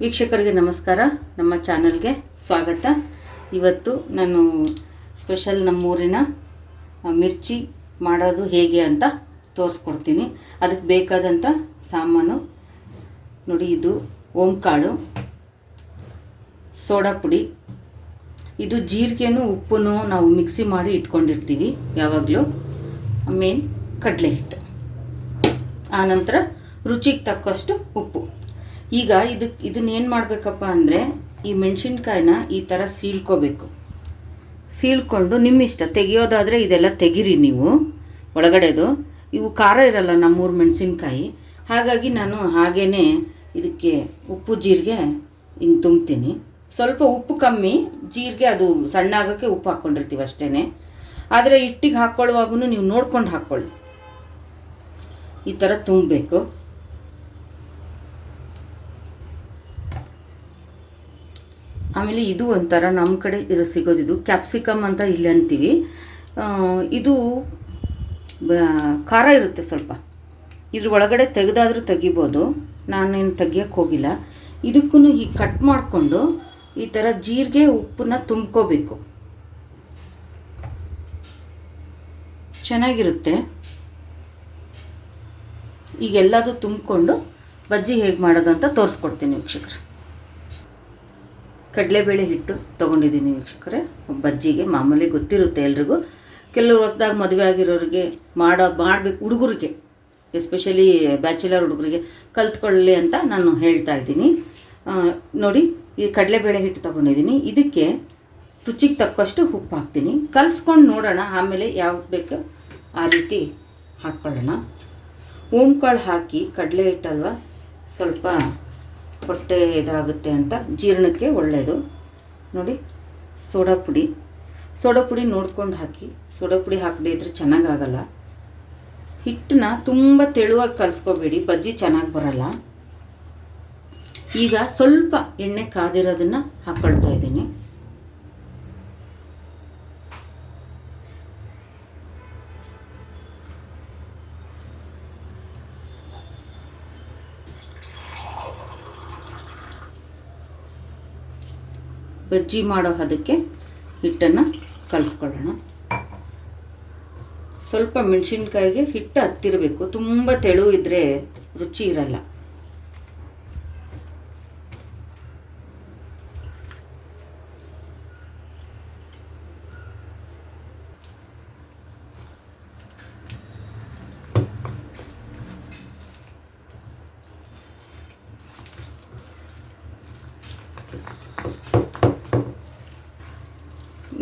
ವೀಕ್ಷಕರಿಗೆ ನಮಸ್ಕಾರ. ನಮ್ಮ ಚಾನಲ್ಗೆ ಸ್ವಾಗತ. ಇವತ್ತು ನಾನು ಸ್ಪೆಷಲ್ ನಮ್ಮೂರಿನ ಮಿರ್ಚಿ ಮಾಡೋದು ಹೇಗೆ ಅಂತ ತೋರಿಸ್ಕೊಡ್ತೀನಿ. ಅದಕ್ಕೆ ಬೇಕಾದಂಥ ಸಾಮಾನು. ನೋಡಿ, ಇದು ಓಂಕಾಳು, ಸೋಡಾ ಪುಡಿ. ಇದು ಜೀರಿಗೆನೂ ಉಪ್ಪನ್ನು ನಾವು ಮಿಕ್ಸಿ ಮಾಡಿ ಇಟ್ಕೊಂಡಿರ್ತೀವಿ ಯಾವಾಗಲೂ. ಮೇನ್ ಕಡಲೆ ಹಿಟ್ಟು ಆನಂತರ ರುಚಿಗೆ ತಕ್ಕಷ್ಟು ಉಪ್ಪು. ಈಗ ಇದಕ್ಕೆ ಇದನ್ನ ಏನು ಮಾಡಬೇಕಪ್ಪ ಅಂದರೆ ಈ ಮೆಣಸಿನ್ಕಾಯಿನ ಈ ಥರ ಸೀಳ್ಕೋಬೇಕು. ಸೀಳ್ಕೊಂಡು ನಿಮ್ಮ ಇಷ್ಟ, ತೆಗಿಯೋದಾದರೆ ಇದೆಲ್ಲ ತೆಗಿರಿ ನೀವು, ಒಳಗಡೆದು. ಇವು ಖಾರ ಇರಲ್ಲ ನಮ್ಮೂರು ಮೆಣಸಿನ್ಕಾಯಿ. ಹಾಗಾಗಿ ನಾನು ಹಾಗೇ ಇದಕ್ಕೆ ಉಪ್ಪು, ಜೀರಿಗೆ ಹಿಂಗೆ ತುಂಬ್ತೀನಿ. ಸ್ವಲ್ಪ ಉಪ್ಪು ಕಮ್ಮಿ, ಜೀರಿಗೆ ಅದು ಸಣ್ಣ ಆಗೋಕ್ಕೆ ಉಪ್ಪು ಹಾಕ್ಕೊಂಡಿರ್ತೀವಿ ಅಷ್ಟೇ ಆದರೆ ಹಿಟ್ಟಿಗೆ ಹಾಕ್ಕೊಳ್ಳುವಾಗೂ ನೀವು ನೋಡ್ಕೊಂಡು ಹಾಕ್ಕೊಳ್ಳಿ ಈ ಥರ ತುಂಬಬೇಕು. ಆಮೇಲೆ ಇದು ಒಂಥರ ನಮ್ಮ ಕಡೆ ಇರೋ ಸಿಗೋದಿದು ಕ್ಯಾಪ್ಸಿಕಮ್ ಅಂತ ಇಲ್ಲಿ ಅಂತೀವಿ. ಇದು ಖಾರ ಇರುತ್ತೆ ಸ್ವಲ್ಪ. ಇದ್ರ ಒಳಗಡೆ ತೆಗೆದಾದರೂ ತೆಗಿಬೋದು. ನಾನೇನು ತೆಗಿಯೋಕ್ಕೆ ಹೋಗಿಲ್ಲ. ಇದಕ್ಕೂ ಹೀಗೆ ಕಟ್ ಮಾಡಿಕೊಂಡು ಈ ಥರ ಜೀರಿಗೆ ಉಪ್ಪನ್ನ ತುಂಬ್ಕೋಬೇಕು. ಚೆನ್ನಾಗಿರುತ್ತೆ. ಈಗ ಎಲ್ಲದೂ ತುಂಬಿಕೊಂಡು ಬಜ್ಜಿ ಹೇಗೆ ಮಾಡೋದು ಅಂತ ತೋರಿಸ್ಕೊಡ್ತೀನಿ ವೀಕ್ಷಕರು. ಕಡಲೆಬೇಳೆ ಹಿಟ್ಟು ತೊಗೊಂಡಿದ್ದೀನಿ ವೀಕ್ಷಕರೇ. ಬಜ್ಜಿಗೆ ಮಾಮೂಲಿ ಗೊತ್ತಿರುತ್ತೆ ಎಲ್ರಿಗೂ. ಕೆಲವರು ಹೊಸ್ದಾಗಿ ಮದುವೆ ಆಗಿರೋರಿಗೆ ಮಾಡೋ ಮಾಡಬೇಕು ಹುಡುಗರಿಗೆ, ಎಸ್ಪೆಷಲಿ ಬ್ಯಾಚುಲರ್ ಹುಡುಗರಿಗೆ ಕಲ್ತ್ಕೊಳ್ಳಿ ಅಂತ ನಾನು ಹೇಳ್ತಾ ಇದ್ದೀನಿ. ನೋಡಿ, ಈ ಕಡಲೆಬೇಳೆ ಹಿಟ್ಟು ತೊಗೊಂಡಿದ್ದೀನಿ. ಇದಕ್ಕೆ ರುಚಿಗೆ ತಕ್ಕಷ್ಟು ಉಪ್ಪು ಹಾಕ್ತೀನಿ. ಕಲಿಸ್ಕೊಂಡು ನೋಡೋಣ, ಆಮೇಲೆ ಯಾವ್ದು ಬೇಕು ಆ ರೀತಿ ಹಾಕ್ಕೊಳ್ಳೋಣ ಓಂಕಾಳು ಹಾಕಿ ಕಡಲೆ ಹಿಟ್ಟಲ್ವ? ಸ್ವಲ್ಪ ಹೊಟ್ಟೆ ಇದಾಗುತ್ತೆ ಅಂತ ಜೀರ್ಣಕ್ಕೆ ಒಳ್ಳೆಯದು ನೋಡಿ, ಸೋಡಾ ಪುಡಿ. ಸೋಡಾ ಪುಡಿ ನೋಡ್ಕೊಂಡು ಹಾಕಿ. ಸೋಡಾ ಪುಡಿ ಹಾಕದೇ ಇದ್ರೆ ಚೆನ್ನಾಗಾಗಲ್ಲ. ಹಿಟ್ಟನ್ನ ತುಂಬ ತೆಳುವಾಗಿ ಕಲಿಸ್ಕೋಬೇಡಿ, ಬಜ್ಜಿ ಚೆನ್ನಾಗಿ ಬರಲ್ಲ. ಈಗ ಸ್ವಲ್ಪ ಎಣ್ಣೆ ಕಾದಿರೋದನ್ನು ಹಾಕ್ಕೊಳ್ತಾ ಇದ್ದೀನಿ. ಬಜ್ಜಿ ಮಾಡೋ ಹದಕ್ಕೆ ಹಿಟ್ಟನ್ನು ಕಲಿಸ್ಕೊಳ್ಳೋಣ. ಸ್ವಲ್ಪ ಮೆಣಸಿನ್ಕಾಯಿಗೆ ಹಿಟ್ಟು ಹತ್ತಿರಬೇಕು. ತುಂಬ ತೆಳು ಇದ್ದರೆ ರುಚಿ ಇರಲ್ಲ.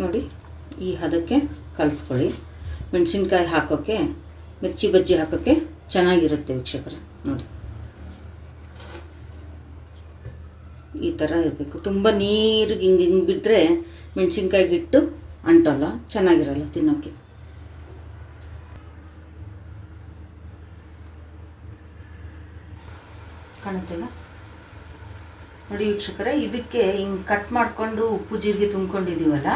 ನೋಡಿ. ಈ ಹದಕ್ಕೆ ಕಲಿಸ್ಕೊಳ್ಳಿ. ಮೆಣಸಿನ್ಕಾಯಿ ಹಾಕೋಕ್ಕೆ ಮಿರ್ಚಿ ಬಜ್ಜಿ ಹಾಕೋಕ್ಕೆ ಚೆನ್ನಾಗಿರುತ್ತೆ ವೀಕ್ಷಕರೇ, ನೋಡಿ. ಈ ಥರ ಇರಬೇಕು. ತುಂಬ ನೀರಿಗೆ ಹಿಂಗೆ ಹಿಂಗೆ ಬಿಟ್ಟರೆ ಮೆಣಸಿನ್ಕಾಯಿ ಹಿಟ್ಟು ಅಂಟಲ್ಲ, ಚೆನ್ನಾಗಿರಲ್ಲ ತಿನ್ನೋಕ್ಕೆ. ಕಾಣುತ್ತೆಲ್ಲ ನೋಡಿ ವೀಕ್ಷಕರೇ, ಇದಕ್ಕೆ ಹಿಂಗೆ ಕಟ್ ಮಾಡಿಕೊಂಡು ಉಪ್ಪು, ಜೀರಿಗೆ ತುಂಬ್ಕೊಂಡಿದ್ದೀವಲ್ಲ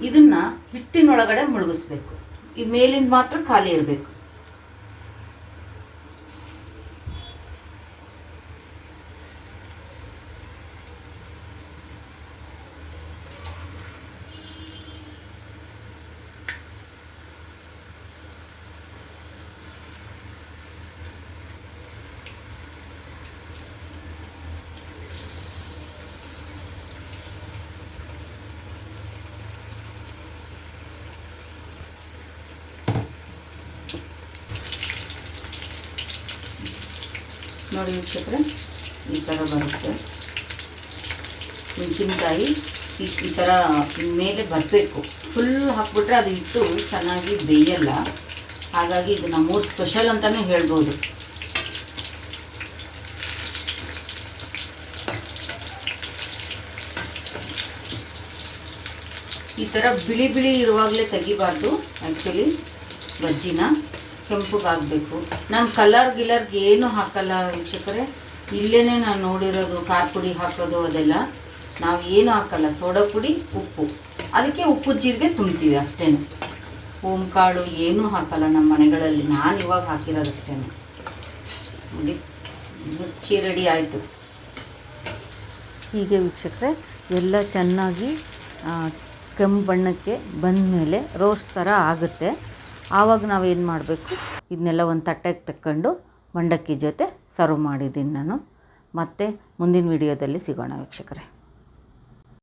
ಇದನ್ನ ಹಿಟ್ಟಿನೊಳಗಡೆ ಮುಳುಗಿಸ್ಬೇಕು. ಈ ಮೇಲಿಂದ ಮಾತ್ರ ಖಾಲಿ ಇರಬೇಕು. ನೋಡಿ ವೀಕ್ಷಕರೆ, ಈ ಥರ ಬರುತ್ತೆ. ಮೆಣಸಿನ್ಕಾಯಿ, ಈ ಥರ ಮೇಲೆ ಬರಬೇಕು. ಫುಲ್ ಹಾಕ್ಬಿಟ್ರೆ ಅದು ಇಟ್ಟು ಚೆನ್ನಾಗಿ ಬೇಯಲ್ಲ. ಹಾಗಾಗಿ ಇದು ನಮ್ಮೂರು ಸ್ಪೆಷಲ್ ಅಂತಲೇ ಹೇಳ್ಬೋದು. ಈ ಥರ ಬಿಳಿ ಬಿಳಿ ಇರುವಾಗಲೇ ತೆಗಿಬಾರ್ದು ಆ್ಯಕ್ಚುಲಿ ಬಜ್ಜಿನ. ಕೆಂಪಗಾಗಬೇಕು ನಾನು ಕಲರ್ ಗಿಲರ್ಗೆ ಏನು ಹಾಕಲ್ಲ ವೀಕ್ಷಕರೇ ಇಲ್ಲೇ ನಾನು ನೋಡಿರೋದು ಖಾರ ಪುಡಿ ಹಾಕೋದು ಅದೆಲ್ಲ. ನಾವು ಏನು ಹಾಕಲ್ಲ, ಸೋಡಾ ಪುಡಿ, ಉಪ್ಪು. ಅದಕ್ಕೆ ಉಪ್ಪು, ಜೀರಿಗೆ ತುಂಬ್ತೀವಿ ಅಷ್ಟೇ ಓಂಕಾಳು ಏನೂ ಹಾಕಲ್ಲ ನಮ್ಮ ಮನೆಗಳಲ್ಲಿ, ನಾನು ಇವಾಗ ಹಾಕಿರೋದಷ್ಟೇ ನೋಡಿ ಮಿರ್ಚಿ ರೆಡಿ ಆಯಿತು. ಹೀಗೆ ವೀಕ್ಷಕರೆ, ಎಲ್ಲ ಚೆನ್ನಾಗಿ ಕೆಂಪು ಬಣ್ಣಕ್ಕೆ ಬಂದಮೇಲೆ ರೋಸ್ಟ್ ಥರ ಆಗುತ್ತೆ. ಆವಾಗ ನಾವೇನು ಮಾಡಬೇಕು? ಇದನ್ನೆಲ್ಲ ಒಂದು ತಟ್ಟೆಗೆ ತಕ್ಕೊಂಡು ಮಂಡಕ್ಕಿ ಜೊತೆ ಸರ್ವ್ ಮಾಡಿದ್ದೀನಿ ನಾನು. ಮತ್ತೆ ಮುಂದಿನ ವಿಡಿಯೋದಲ್ಲಿ ಸಿಗೋಣ ವೀಕ್ಷಕರೇ.